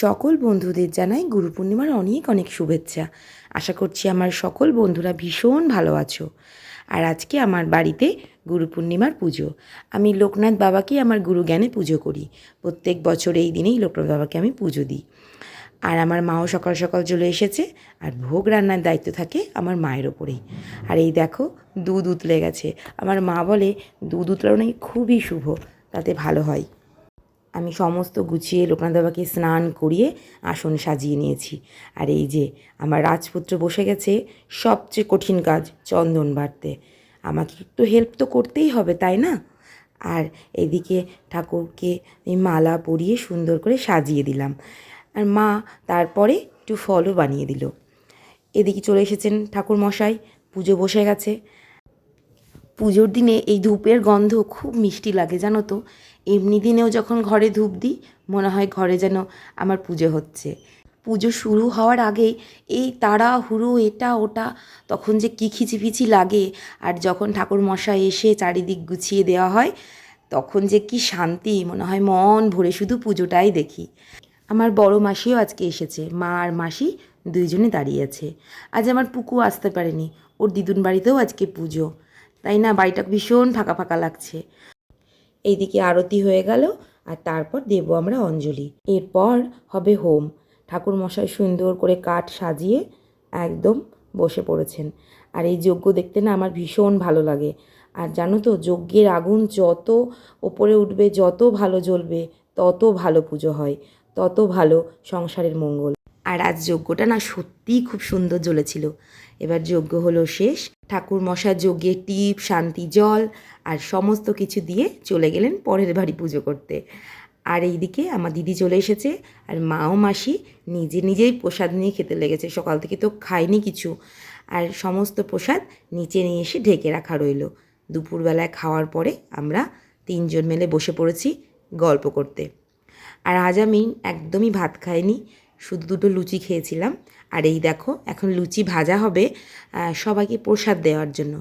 সকল বন্ধুদের জানাই গুরু পূর্ণিমার অনেক অনেক শুভেচ্ছা। আশা করছি আমার সকল বন্ধুরা ভীষণ ভালো আছো। আর আজকে আমার বাড়িতে গুরু পূর্ণিমার পুজো। আমি লোকনাথ বাবাকে আমার গুরু জ্ঞানে পুজো করি। প্রত্যেক বছর এই দিনেই লোকনাথ বাবাকে আমি পুজো দিই। আর আমার মাও সকাল সকাল চলে এসেছে আর ভোগ রান্নার দায়িত্ব থাকে আমার মায়ের ওপরেই। আর এই দেখো দুধ উতলে গেছে। আমার মা বলে, দুধ উতলানো নাকি খুবই শুভ, তাতে ভালো হয়। আমি সমস্ত গুছিয়ে লোকনাথ বাবাকে স্নান করিয়ে আসন সাজিয়ে নিয়েছি। আর এই যে, আমার রাজপুত্র বসে গেছে সবচেয়ে কঠিন কাজ, চন্দন বাড়তে। আমাকে একটু হেল্প তো করতেই হবে, তাই না? আর এদিকে ঠাকুরকে মালা পরিয়ে সুন্দর করে সাজিয়ে দিলাম। আর মা তারপরে একটু ফলও বানিয়ে দিল। এদিকে চলে এসেছেন ঠাকুর মশাই পুজো বসে গেছে। পুজোর দিনে এই ধূপের গন্ধ খুব মিষ্টি লাগে, জানো তো। এমনি দিনেও যখন ঘরে ধূপ দিই, মনে হয় ঘরে যেন আমার পুজো হচ্ছে। পুজো শুরু হওয়ার আগেই এই তাড়া হুড়ো এটা, ওটা, তখন যে কী খিচিপিচি লাগে, আর যখন ঠাকুর মশাই এসে চারিদিক গুছিয়ে দেওয়া হয়, তখন যে কি শান্তি, মনে হয় মন ভরে শুধু পুজোটাই দেখি। আমার বড় মাসিও আজকে এসেছে, মা আর মাসি দুইজনে দাঁড়িয়ে আছে। আজ আমার পুকু আসতে পারেনি, ওর দিদুন বাড়িতেও আজকে পুজো। তাই না বাড়িটা ভীষণ ফাঁকা ফাঁকা লাগছে। এইদিকে আরতি হয়ে গেল আর তারপর দেব আমরা অঞ্জলি। এরপর হবে হোম। ঠাকুর মশাই সুন্দর করে কাঠ সাজিয়ে একদম বসে পড়েছেন। আর এই যজ্ঞ দেখতে না আমার ভীষণ ভালো লাগে। আর জানো তো, যজ্ঞের আগুন যত ওপরে উঠবে, যত ভালো জ্বলবে, তত ভালো পুজো হয়, তত ভালো সংসারের মঙ্গল। আর আজ যজ্ঞটা না সত্যিই খুব সুন্দর জ্বলেছিল। এবার যজ্ঞ হলো শেষ। ঠাকুর মশার যজ্ঞে টিপ, শান্তি, জল আর সমস্ত কিছু দিয়ে চলে গেলেন পরের বাড়ি পুজো করতে। আর এইদিকে আমার দিদি চলে এসেছে আর মাও মাসি নিজে নিজেই প্রসাদ নিয়ে খেতে লেগেছে। সকাল থেকে তো খায়নি কিছু। আর সমস্ত প্রসাদ নিচে নিয়ে এসে ঢেকে রাখা রইল। দুপুরবেলায় খাওয়ার পরে আমরা তিনজন মিলে বসে পড়েছি গল্প করতে। আর আজ আমি একদমই ভাত খাইনি। শুধু দুটো লুচি খেয়েছিলাম। আর এই দেখো, এখন লুচি ভাজা হবে সবাইকে প্রসাদ দেওয়ার জন্য।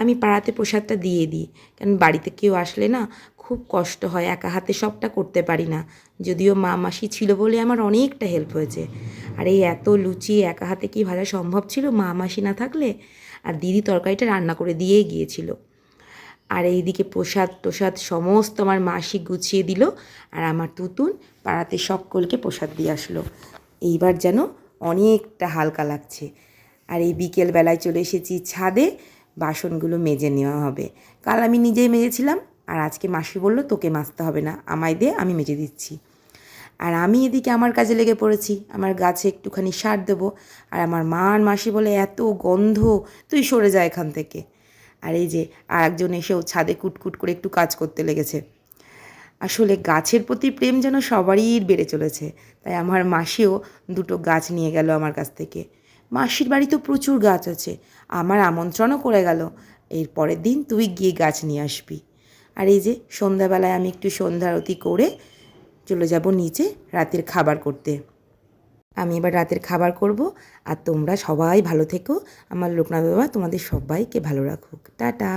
আমি পাড়াতে প্রসাদটা দিয়ে দিই, কারণ বাড়িতে কেউ আসলে না খুব কষ্ট হয়, একা হাতে সবটা করতে পারি না। যদিও মা মাসি ছিল বলে আমার অনেকটা হেল্প হয়েছে। আর এই এত লুচি একা হাতে কি ভাজা সম্ভব ছিল? মা মাসি না থাকলে? আর দিদি তরকারিটা রান্না করে দিয়েই গিয়েছিল। আর এইদিকে প্রসাদ প্রসাদ সমস্ত আমার মাসি গুছিয়ে দিল আর আমার তুতুন পাড়াতে সকলকে প্রসাদ দিয়ে আসলো। এইবার যেন অনেকটা হালকা লাগছে। আর এই বিকেল বেলায় চলে এসেছি ছাদে, বাসনগুলো মেজে নেওয়া হবে। কাল আমি নিজেই মেজেছিলাম আর আজকে মাসি বলল, তোকে মাজতে হবে না, আমায় দে, আমি মেজে দিচ্ছি। আর আমি এদিকে আমার কাজে লেগে পড়েছি। আমার গাছে একটুখানি সার দেবো আর আমার মা আর মাসি বলে, এত গন্ধ, তুই সরে যা এখান থেকে। আর এই যে আর একজন এসেও ছাদে কুটকুট করে একটু কাজ করতে লেগেছে। আসলে গাছের প্রতি প্রেম যেন সবারই বেড়ে চলেছে, তাই আমার মাসিও দুটো গাছ নিয়ে গেল আমার কাছ থেকে। মাসির বাড়ি তো প্রচুর গাছ আছে, আমার আমন্ত্রণও করে গেল এর পরের দিন তুই গিয়ে গাছ নিয়ে আসবি। আর এই যে সন্ধ্যাবেলায় আমি একটু সন্ধ্যা আরতি করে চলে যাব নিচে রাতের খাবার করতে। আমি এবার রাতের খাবার করব। আর তোমরা সবাই ভালো থেকো। আমার লোকনাথ বাবা, তোমাদের সবাইকে ভালো রাখুক। টাটা।